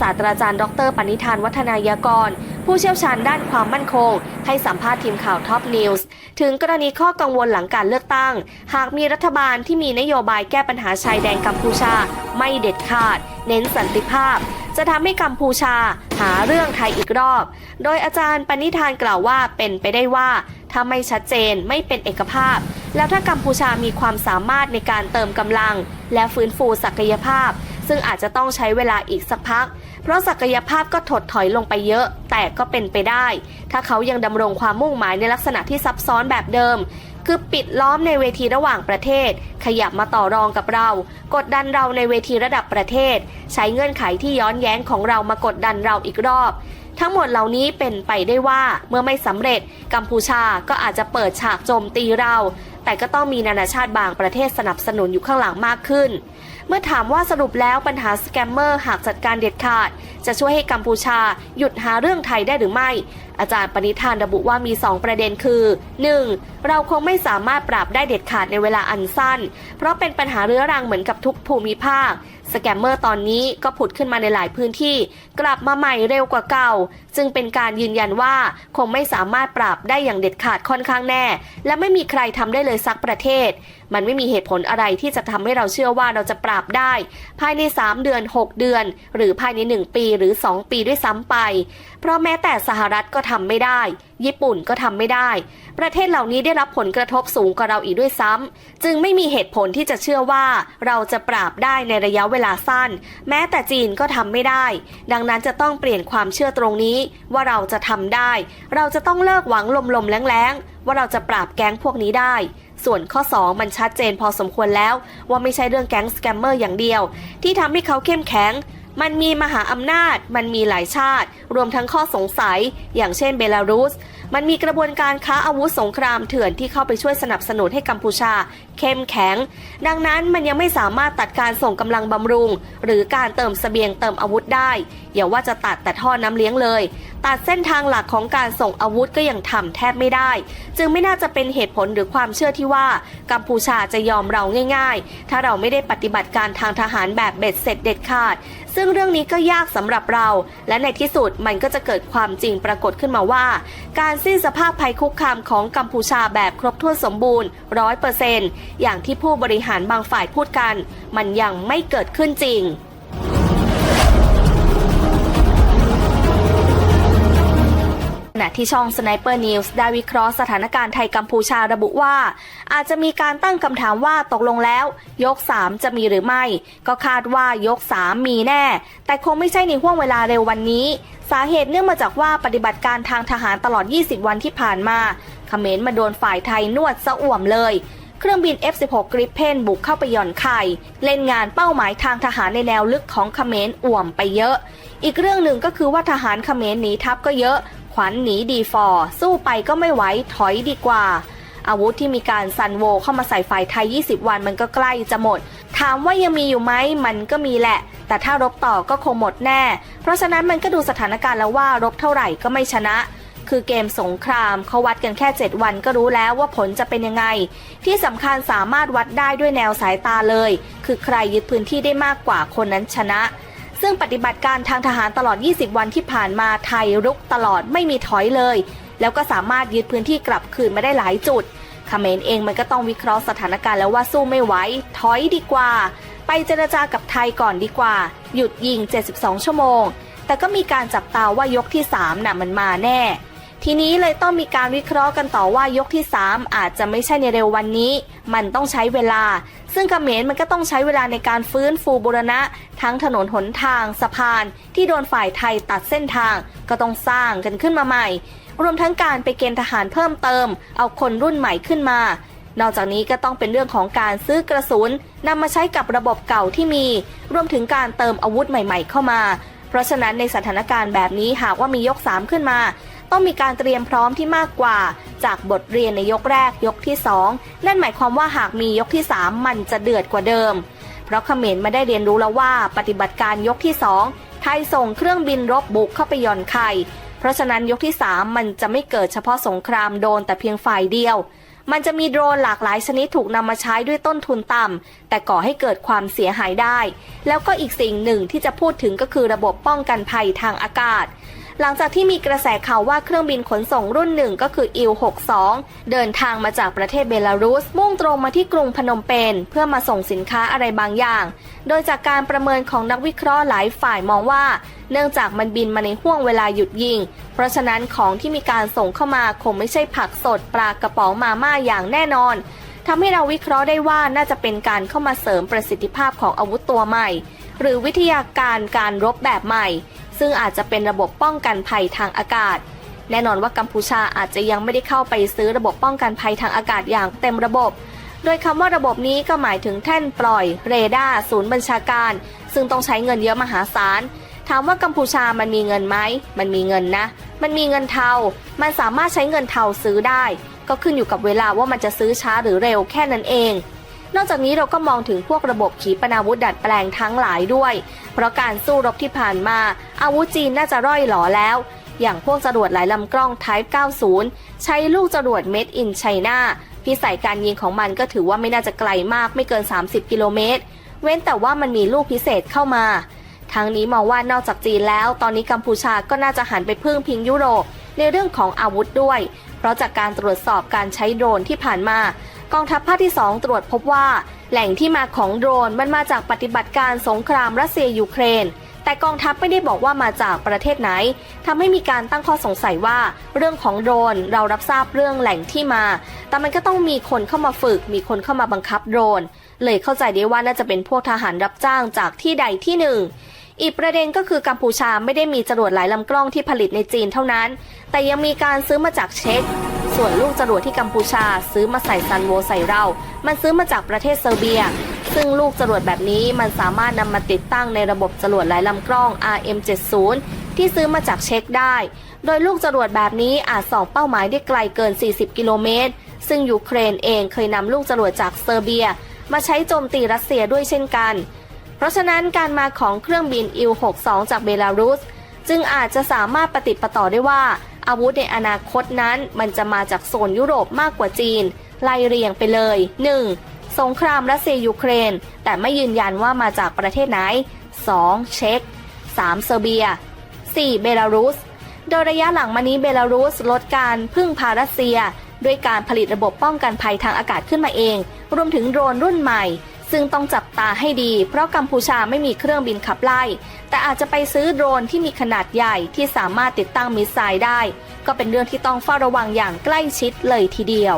ศาสตราจารย์ ดรปณิธานวัฒนายกร ผู้เชี่ยวชาญด้านความมั่นคง ให้สัมภาษณ์ทีมข่าวท็อปนิวส์ถึงกรณีข้อกังวลหลังการเลือกตั้ง หากมีรัฐบาลที่มีนโยบายแก้ปัญหาชายแดนกัมพูชา ไม่เด็ดขาด เน้นสันติภาพ จะทำให้กัมพูชาหาเรื่องไทยอีกรอบ โดยอาจารย์ปณิธานกล่าวว่าเป็นไปได้ว่า ถ้าไม่ชัดเจนไม่เป็นเอกภาพ แล้วถ้ากัมพูชามีความสามารถในการเติมกำลัง และฟื้นฟูศักยภาพ ซึ่งอาจจะต้องใช้เวลาอีกสักพัก เพราะศักยภาพก็ถดถอยลงไปเยอะ แต่ก็เป็นไปได้ ถ้าเขายังดำรงความมุ่งหมายในลักษณะที่ซับซ้อนแบบเดิม คือปิดล้อมในเวทีระหว่างประเทศ ขยับมาต่อรองกับเรา กดดันเราในเวทีระดับประเทศ ใช้เงื่อนไขที่ย้อนแย้งของเรามากดดันเราอีกรอบทั้งหมดเหล่านี้เป็นไปได้ว่าเมื่อไม่สำเร็จ กัมพูชาก็อาจจะเปิดฉากโจมตีเรา แต่ก็ต้องมีนานาชาติบางประเทศสนับสนุนอยู่ข้างหลังมากขึ้น เมื่อถามว่าสรุปแล้วปัญหาสแกมเมอร์หากจัดการเด็ดขาด จะช่วยให้กัมพูชาหยุดหาเรื่องไทยได้หรือไม่ อาจารย์ปณิธานระบุว่ามี 2 ประเด็นคือ 1. เราคงไม่สามารถปราบได้เด็ดขาดในเวลาอันสั้น เพราะเป็นปัญหาเรื้อรังเหมือนกับทุกภูมิภาค สแกมเมอร์ตอนนี้ก็ผุดขึ้นมาในหลายพื้นที่ กลับมาใหม่เร็วกว่าเก่า จึงเป็นการยืนยันว่าคงไม่สามารถปราบได้อย่างเด็ดขาดค่อนข้างแน่ และไม่มีใครทำได้เลยสักประเทศ มันไม่มีเหตุผลอะไรที่จะทำให้เราเชื่อว่าเราจะปราบได้ ภายใน 3 เดือน 6 เดือน หรือภายใน 1 ปีหรือ 2 ปีด้วยซ้ำไป เพราะแม้แต่สหรัฐก็ทำไม่ได้ ญี่ปุ่นก็ทำไม่ได้ ประเทศเหล่านี้ได้รับผลกระทบสูงกว่าเราอีกด้วยซ้ำจึงไม่มีเหตุผลที่จะเชื่อว่าเราจะปราบได้ในระยะเวลาสั้น แม้แต่จีนก็ทำไม่ได้ ดังนั้นจะต้องเปลี่ยนความเชื่อตรงนี้ว่าเราจะทำได้ เราจะต้องเลิกหวังลมๆแรงๆว่าเราจะปราบแก๊งพวกนี้ได้ ส่วนข้อ 2 มันชัดเจนพอสมควรแล้ว ว่าไม่ใช่เรื่องแก๊งสแกมเมอร์อย่างเดียว ที่ทำให้เขาเข้มแข็ง มันมีมหาอำนาจ มันมีหลายชาติ รวมทั้งข้อสงสัย อย่างเช่นเบลารุส มันมีกระบวนการค้าอาวุธสงครามเถื่อนที่เข้าไปช่วยสนับสนุนให้กัมพูชา เข้มแข็ง ดังนั้นมันยังไม่สามารถตัดการส่งกำลังบำรุง หรือการเติมเสบียงเติมอาวุธได้อย่าว่าจะตัดแต่ท่อน้ำเลี้ยงเลย ตัดเส้นทางหลักของการส่งอาวุธก็ยังทำแทบไม่ได้ จึงไม่น่าจะเป็นเหตุผลหรือความเชื่อที่ว่า กัมพูชาจะยอมเราง่าย ๆ ถ้าเราไม่ได้ปฏิบัติการทางทหารแบบเบ็ดเสร็จเด็ดขาด ซึ่งเรื่องนี้ก็ยากสำหรับเรา และในที่สุดมันก็จะเกิดความจริงปรากฏขึ้นมาว่า การสิ้นสภาพภัยคุกคามของกัมพูชาแบบครบถ้วนสมบูรณ์ร้อยเปอร์เซนต์อย่างที่ผู้บริหารบางฝ่ายพูดกัน มันยังไม่เกิดขึ้นจริง ณะที่ช่อง Sniper News ได้วิเคราะห์สถานการณ์ไทยกัมพูชาระบุว่า อาจจะมีการตั้งคำถามว่าตกลงแล้ว ยก 3 จะมีหรือไม่ ก็คาดว่ายก 3 มีแน่ แต่คงไม่ใช่ในห่วงเวลาเร็ววันนี้ สาเหตุเนื่องมาจากว่าปฏิบัติการทางทหารตลอด 20 วันที่ผ่านมาเขมรมาโดนฝ่ายไทยนวดสะอ่วมเลยเครื่องบิน F-16 Gripen บุกเข้าไปหย่อนไข่ เล่นงานเป้าหมายทางทหารในแนวลึกของเขมรอ่วมไปเยอะ อีกเรื่องหนึ่งก็คือว่าทหารเขมรหนีทัพก็เยอะ วัญหนีดีฟอร์สู้ไปก็ไม่ไหวถอยดีกว่า อาวุธที่มีการซันโวเข้ามาใส่ฝ่ายไทย 20 วันมันก็ใกล้จะหมด ถามว่ายังมีอยู่ไหมมันก็มีแหละ แต่ถ้ารบต่อก็คงหมดแน่ เพราะฉะนั้นมันก็ดูสถานการณ์แล้วว่ารบเท่าไหร่ก็ไม่ชนะคือเกมสงครามเขาวัดกันแค่ 7 วันก็รู้แล้วว่าผลจะเป็นยังไง ที่สำคัญสามารถวัดได้ด้วยแนวสายตาเลย คือใครยึดพื้นที่ได้มากกว่าคนนั้นชนะ ซึ่งปฏิบัติการทางทหารตลอด 20 วันที่ผ่านมาไทยรุกตลอดไม่มีถอยเลย แล้วก็สามารถยึดพื้นที่กลับคืนมาได้หลายจุดเขมรเองมันก็ต้องวิเคราะห์สถานการณ์แล้วว่าสู้ไม่ไหวถอยดีกว่า ไปเจรจากับไทยก่อนดีกว่า หยุดยิง 72 ชั่วโมง แต่ก็มีการจับตาว่ายกที่3น่ะมันมาแน่ ทีนี้เลยต้องมีการวิเคราะห์กันต่อว่ายกที่ 3 อาจจะไม่ใช่ในเร็ววันนี้ มันต้องใช้เวลา ซึ่งกระเมรมันก็ต้องใช้เวลาในการฟื้นฟูบุรณะ ทั้งถนนหนทาง สะพาน ที่โดนฝ่ายไทยตัดเส้นทาง ก็ต้องสร้างกันขึ้นมาใหม่ รวมทั้งการไปเกณฑ์ทหารเพิ่มเติม เอาคนรุ่นใหม่ขึ้นมา นอกจากนี้ก็ต้องเป็นเรื่องของการซื้อกระสุนนำมาใช้กับระบบเก่าที่มี รวมถึงการเติมอาวุธใหม่ ๆ เข้ามา เพราะฉะนั้นในสถานการณ์แบบนี้หากว่ามียก 3 ขึ้นมา ต้องมีการเตรียมพร้อมที่มากกว่า จากบทเรียนในยกแรกยกที่ 2 นั่นหมายความว่าหากมียกที่ 3 มันจะเดือดกว่าเดิม เพราะเขมรมาได้เรียนรู้แล้วว่าปฏิบัติการยกที่ 2 ไทยส่งเครื่องบินรบบุกเข้าไปย่อนไข่เพราะฉะนั้นยกที่ 3 มันจะไม่เกิดเฉพาะสงครามโดนแต่เพียงฝ่ายเดียว มันจะมีโดรนหลากหลายชนิดถูกนำมาใช้ด้วยต้นทุนต่ำแต่ก่อให้เกิดความเสียหายได้ แล้วก็อีกสิ่งหนึ่งที่จะพูดถึงก็คือระบบป้องกันภัยทางอากาศ หลังจากที่มีกระแสข่าวว่าเครื่องบินขนส่งรุ่นหนึ่งก็คือ IL-62 เดินทางมาจากประเทศเบลารุส มุ่งตรงมาที่กรุงพนมเปญเพื่อมาส่งสินค้าอะไรบางอย่าง โดยจากการประเมินของนักวิเคราะห์หลายฝ่ายมองว่า เนื่องจากมันบินมาในห่วงเวลาหยุดยิง เพราะฉะนั้นของที่มีการส่งเข้ามาคงไม่ใช่ผักสดปลากระป๋องมาม่าอย่างแน่นอนทำให้เราวิเคราะห์ได้ว่าน่าจะเป็นการเข้ามาเสริมประสิทธิภาพของอาวุธตัวใหม่ หรือวิทยาการการรบแบบใหม่ ซึ่งอาจจะเป็นระบบป้องกันภัยทางอากาศ แน่นอนว่ากัมพูชาอาจจะยังไม่ได้เข้าไปซื้อระบบป้องกันภัยทางอากาศอย่างเต็มระบบ โดยคำว่าระบบนี้ก็หมายถึงแท่นปล่อย เรดาร์ศูนย์บัญชาการ ซึ่งต้องใช้เงินเยอะมหาศาลถามว่ากัมพูชามันมีเงินไหม มันมีเงินนะ มันมีเงินเทา มันสามารถใช้เงินเทาซื้อได้ ก็ขึ้นอยู่กับเวลาว่ามันจะซื้อช้าหรือเร็วแค่นั้นเอง นอกจากนี้เราก็มองถึงพวกระบบขีปนาวุธดัดแปลงทั้งหลายด้วย เพราะการสู้รบที่ผ่านมา อาวุธจีนน่าจะร่อยหลอแล้ว อย่างพวกจรวดหลายลำกล้อง Type 90 ใช้ลูกจรวด Made in China พิสัยการยิงของมันก็ถือว่าไม่น่าจะไกลมากไม่เกิน 30 กิโลเมตร เว้นแต่ว่ามันมีลูกพิเศษเข้ามา ทั้งนี้มองว่านอกจากจีนแล้ว ตอนนี้กัมพูชาก็น่าจะหันไปพึ่งพิงยุโรปในเรื่องของอาวุธด้วย เพราะจากการตรวจสอบการใช้โดรนที่ผ่านมา กองทัพภาคที่ 2 ตรวจพบว่า แหล่งที่มาของโดรนมันมาจากปฏิบัติการสงครามรัสเซียยูเครน แต่กองทัพไม่ได้บอกว่ามาจากประเทศไหนทำให้มีการตั้งข้อสงสัยว่า เรื่องของโดรนเรารับทราบเรื่องแหล่งที่มา แต่มันก็ต้องมีคนเข้ามาฝึก มีคนเข้ามาบังคับโดรน เลยเข้าใจได้ว่าน่าจะเป็นพวกทหารรับจ้างจากที่ใดที่หนึ่งอีกประเด็นก็คือกัมพูชาไม่ได้มีจรวดหลายลำกล้องที่ผลิตในจีนเท่านั้น แต่ยังมีการซื้อมาจากเช็ก ส่วนลูกจรวดที่กัมพูชาซื้อมาใส่ซันโวใส่เรา มันซื้อมาจากประเทศเซอร์เบีย ซึ่งลูกจรวดแบบนี้มันสามารถนำมาติดตั้งในระบบจรวดหลายลำกล้อง RM70 ที่ซื้อมาจากเช็กได้ โดยลูกจรวดแบบนี้อาจส่องเป้าหมายได้ไกลเกิน 40 กิโลเมตร ซึ่งยูเครนเองเคยนำลูกจรวดจากเซอร์เบีย มาใช้โจมตีรัสเซียด้วยเช่นกัน เพราะฉะนั้นการมาของเครื่องบิน Il-62 จากเบลารุส จึงอาจจะสามารถปฏิประต่อได้ว่า อาวุธในอนาคตนั้นมันจะมาจากโซนยุโรปมากกว่าจีน ไล่เรียงไปเลย 1. สงครามรัสเซียยูเครน แต่ไม่ยืนยันว่ามาจากประเทศไหน 2. เช็ก 3. เซอร์เบีย 4. เบลารุส โดยระยะหลังมานี้เบลารุสลดการพึ่งพารัสเซีย ด้วยการผลิตระบบป้องกันภัยทางอากาศขึ้นมาเอง รวมถึงโดรนรุ่นใหม่ ซึ่งต้องจับตาให้ดี เพราะกัมพูชาไม่มีเครื่องบินขับไล่ แต่อาจจะไปซื้อโดรนที่มีขนาดใหญ่ที่สามารถติดตั้งมิสไซล์ได้ ก็เป็นเรื่องที่ต้องเฝ้าระวังอย่างใกล้ชิดเลยทีเดียว